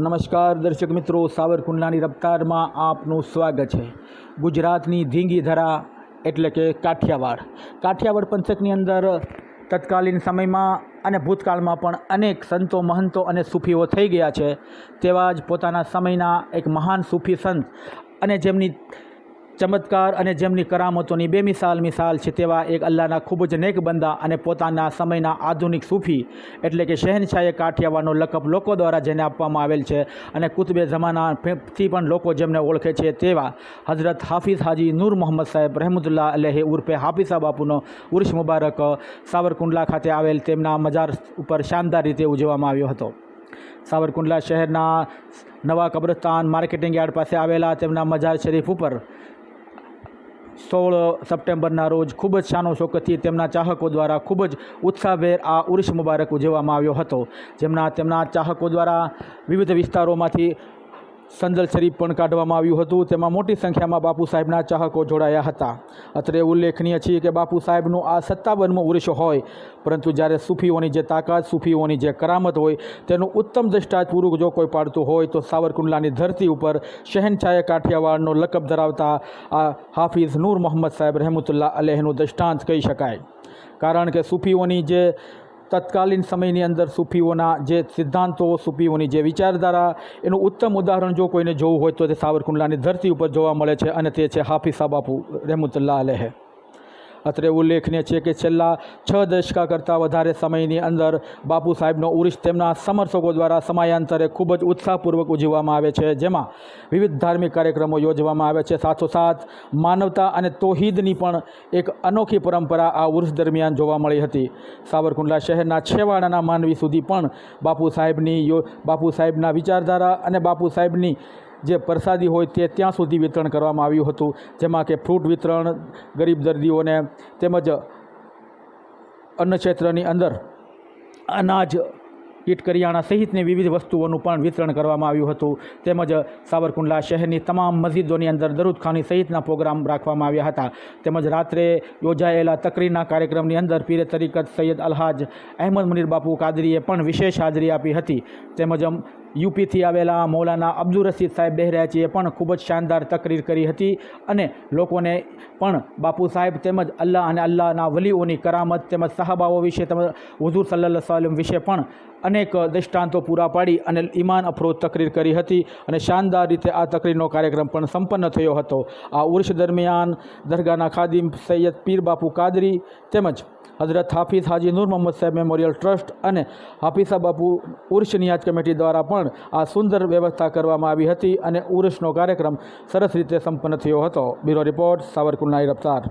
નમસ્કાર દર્શક મિત્રો, સાવરકુંડલાની રફતારમાં આપનું સ્વાગત છે. ગુજરાતની ધીંગી ધરા એટલે કે કાઠિયાવાડ. કાઠિયાવાડ પંથકની અંદર તત્કાલીન સમયમાં અને ભૂતકાળમાં પણ અનેક સંતો, મહંતો અને સૂફીઓ થઈ ગયા છે. તેવા જ પોતાના સમયના એક મહાન સૂફી સંત અને જેમની ચમત્કાર અને જેમની કરામતોની બેમિસાલ મિસાલ છે તેવા એક અલ્લાહના ખૂબ જ નેક બંદા અને પોતાના સમયના આધુનિક સૂફી એટલે કે શહેનશાહે કાઠિયાવાડનો લકબ લોકો દ્વારા જેને આપવામાં આવેલ છે અને કુતબે જમાનાથી પણ લોકો જેમને ઓળખે છે તેવા હઝરત હાફિઝ હાજી નૂર મોહમ્મદ સાહેબ રહેમતુલ્લાહ અલેહે ઉર્ફે હાફિઝા બાપુનો ઉર્ષ મુબારક સાવરકુંડલા ખાતે આવેલ તેમના મજાર ઉપર શાનદાર રીતે ઉજવવામાં આવ્યો હતો. સાવરકુંડલા શહેરના નવા કબ્રસ્તાન માર્કેટિંગ યાર્ડ પાસે આવેલા તેમના મજાર શરીફ ઉપર સોળ સપ્ટેમ્બરના રોજ ખૂબ જ શાનો શોકતથી તેમના ચાહકો દ્વારા ખૂબ જ ઉત્સાહભેર આ ઉર્ષ મુબારક ઉજવવામાં આવ્યો હતો. જેમના તેમના ચાહકો દ્વારા વિવિધ વિસ્તારોમાંથી સંદલ શરીફ પણ કાઢવામાં આવ્યું હતું. તેમાં મોટી સંખ્યામાં બાપુ સાહેબના ચાહકો જોડાયા હતા. અત્રે ઉલ્લેખનીય છે કે બાપુ સાહેબનું આ સત્તાવનમો ઉર્ષ હોય, પરંતુ જ્યારે સૂફીઓની જે તાકાત, સૂફીઓની જે કરામત હોય, તેનું ઉત્તમ દ્રષ્ટાંત પૂરું જો કોઈ પાડતું હોય, તો સાવરકુંડલાની ધરતી ઉપર શહેનશાહે કાઠિયાવાડનો લકબ ધરાવતા આ હાફિઝ નૂર મોહમ્મદ સાહેબ રહેમતુલ્લાહ અલેહનું દ્રષ્ટાંત કહી શકાય. કારણ કે સૂફીઓની જે તત્કાલીન સમયની અંદર સૂફીઓના જે સિદ્ધાંતો, સૂફીઓની જે વિચારધારા, એનું ઉત્તમ ઉદાહરણ જો કોઈને જોવું હોય તો તે સાવરકુંડલાની ધરતી ઉપર જોવા મળે છે અને તે છે હાફિઝ સાબાપુ રહેમતુલ્લાહ અલેહ. અત્રે ઉલ્લેખનીય છે કે છેલ્લા છ દશકા કરતાં વધારે સમયની અંદર બાપુ સાહેબનો ઉર્ષ તેમના સમર્થકો દ્વારા સમયાંતરે ખૂબ જ ઉત્સાહપૂર્વક ઉજવવામાં આવે છે. જેમાં વિવિધ ધાર્મિક કાર્યક્રમો યોજવામાં આવે છે. સાથોસાથ માનવતા અને તોહીદની પણ એક અનોખી પરંપરા આ ઉર્ષ દરમિયાન જોવા મળી હતી. સાવરકુંડલા શહેરના છેવાડાના માનવી સુધી પણ બાપુ સાહેબની બાપુ સાહેબના વિચારધારા અને બાપુ સાહેબની જે પ્રસાદી હોય તે ત્યાં સુધી વિતરણ કરવામાં આવ્યું હતું. જેમાં કે ફ્રૂટ વિતરણ, ગરીબ દર્દીઓને તેમજ અન્ન ક્ષેત્રની અંદર અનાજ, કીટ કરિયાણા સહિતની વિવિધ વસ્તુઓનું પણ વિતરણ કરવામાં આવ્યું હતું. તેમજ સાવરકુંડલા શહેરની તમામ મસ્જિદોની અંદર દરૂદખાની સહિતના પ્રોગ્રામ રાખવામાં આવ્યા હતા. તેમજ રાત્રે યોજાયેલા તકરીના કાર્યક્રમની અંદર પીરે તરીકત સૈયદ અલહાજ અહેમદ મુનીર બાપુ કાદરીએ પણ વિશેષ હાજરી આપી હતી. તેમજ યુપીથી આવેલા મૌલાના અબ્દુલ રશીદ સાહેબ બહેરાચીએ પણ ખૂબ જ શાનદાર તકરીર કરી હતી અને લોકોને પણ બાપુ સાહેબ તેમજ અલ્લાહ અને અલ્લાહના વલીઓની કરામત તેમજ સાહબાઓ વિશે તેમજ હુઝુર સલ્લા સાલમ વિશે પણ અનેક દૃષ્ટાંતો પૂરા પાડી અને ઈમાન અફરોજ તકરીર કરી હતી અને શાનદાર રીતે આ તકરીરનો કાર્યક્રમ પણ સંપન્ન થયો હતો. આ ઉર્ષ દરમિયાન દરગાહના ખાદિમ સૈયદ પીર બાપુ કાદરી તેમજ હઝરત હાફિઝ હાજી નૂર મોહમ્મદ સાહેબ મેમોરિયલ ટ્રસ્ટ અને હાફિઝા બાપુ ઉર્ષ નિયાજ કમિટી દ્વારા પણ આ સુંદર વ્યવસ્થા કરવામાં આવી હતી અને ઉર્ષનો કાર્યક્રમ સરસ રીતે સંપન્ન થયો હતો. Bureau report Savarkundla Raftaar.